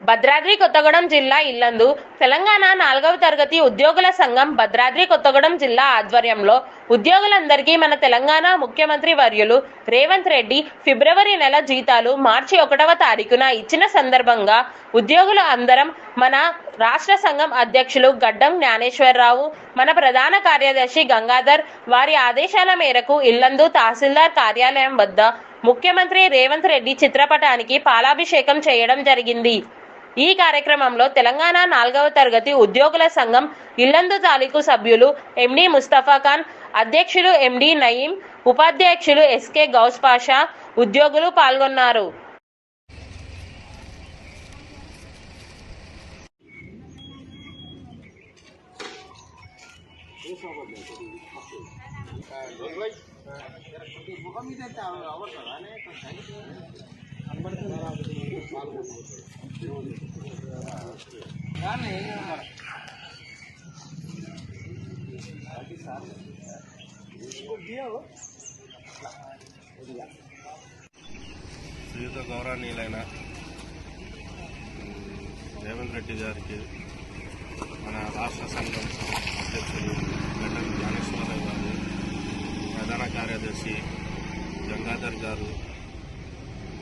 భద్రాద్రి కొత్తగూడెం జిల్లా ఇల్లందు తెలంగాణ నాలుగవ తరగతి ఉద్యోగుల సంఘం భద్రాద్రి కొత్తగూడెం జిల్లా ఆధ్వర్యంలో ఉద్యోగులందరికీ మన తెలంగాణ ముఖ్యమంత్రి వర్యులు రేవంత్ రెడ్డి ఫిబ్రవరి నెల జీతాలు మార్చి ఒకటవ తారీఖున ఇచ్చిన సందర్భంగా ఉద్యోగులు అందరం మన రాష్ట్ర సంఘం అధ్యక్షులు గడ్డం జ్ఞానేశ్వరరావు మన ప్రధాన కార్యదర్శి గంగాధర్ వారి ఆదేశాల మేరకు ఇల్లందు తహసీల్దార్ కార్యాలయం వద్ద ముఖ్యమంత్రి రేవంత్ రెడ్డి చిత్రపటానికి పాలాభిషేకం చేయడం జరిగింది. ఈ కార్యక్రమంలో తెలంగాణ నాలుగవ తరగతి ఉద్యోగుల సంఘం ఇల్లందు తాలూకు సభ్యులు ఎండి ముస్తఫా ఖాన్ అధ్యక్షులు ఎండి నయీం ఉపాధ్యక్షులు ఎస్కే గౌస్ పాషా ఉద్యోగులు పాల్గొన్నారు. శ్రీయుత గౌరవనీయులైన ఉమ్, రేవంత్ రెడ్డి గారికి మన రాష్ట్ర సంఘం అధ్యక్షులు గడ్డం జ్ఞానేశ్వరరావు గారు ప్రధాన కార్యదర్శి గంగాధర్ గారు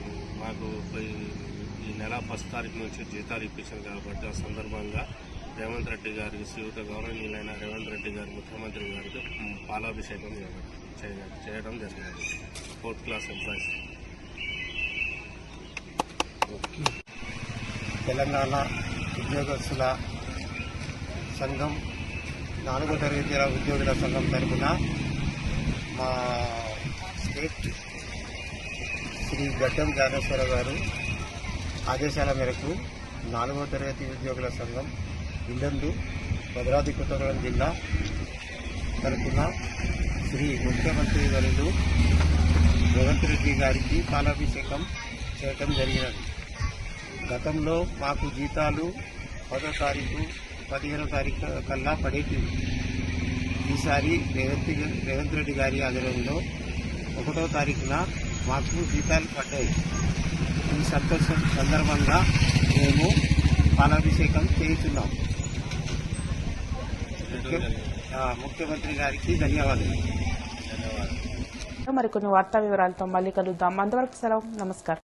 ఉమ్, మాకు ఈ- నెల ఫస్ట్ తారీఖు నుంచి జీతాలు ఇప్పించారు కాబట్టి ఆ సందర్భంగా రేవంత్ రెడ్డి గారికి శ్రీయుత గౌరవనీయులైన రేవంత్ రెడ్డి గారు ముఖ్యమంత్రి గారికి పాలాభిషేకం చేయ- చేయడం జరిగింది. ఫోర్త్ క్లాస్ ఎంప్లాయీస్ తెలంగాణ ఉద్యోగస్తుల సంఘం నాలుగో తరగతి ఉద్యోగుల సంఘం తరఫున మా స్టేట్ శ్రీ గడ్డం జానేశ్వర గారు ఆదేశాల మేరకు నాలుగో తరగతి ఉద్యోగుల సంఘం ఇల్లందు భద్రాద్రి కొత్తగూడెం జిల్లా తరఫున శ్రీ ముఖ్యమంత్రి వర్యులు రేవంత్ రెడ్డి గారికి పాలాభిషేకం చేయటం జరిగినది. గతంలో మాకు జీతాలు పదో తారీఖు పదిహేనో తారీఖు కల్లా పడేటివి. ఈసారి రేవంత్ రేవంత్ రెడ్డి గారి ఆధ్వర్యంలో ఒకటో తారీఖున మాకు జీతాలు పడ్డాయి. ఈ సంతోషం సందర్భంగా మేము పాలాభిషేకం చేస్తున్నాం. ముఖ్యమంత్రి గారికి ధన్యవాదాలు. మరికొన్ని వార్తా వివరాలతో మళ్ళీ కలుద్దాం. అంతవరకు సెలవు. నమస్కారం.